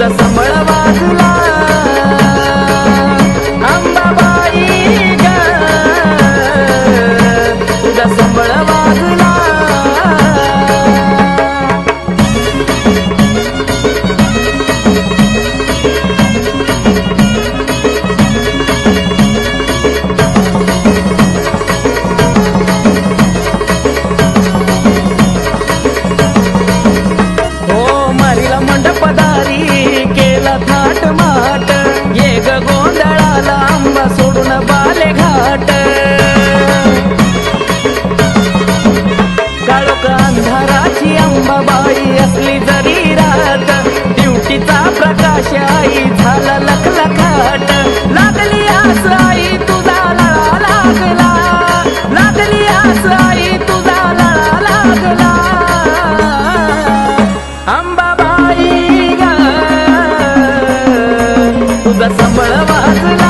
तुझा सांभाळ बाजूला अंबाबाई तुझा सांभाळ बाजूला मंडपदारी केला थाट माट. ये ग गोंधळाला आंबा सोडून बाले घाट काळोख अंधाराची आंबाबाई असली जरी रात ड्युटीचा प्रकाश आई झाला आई ग. तुझा संबळ वाजला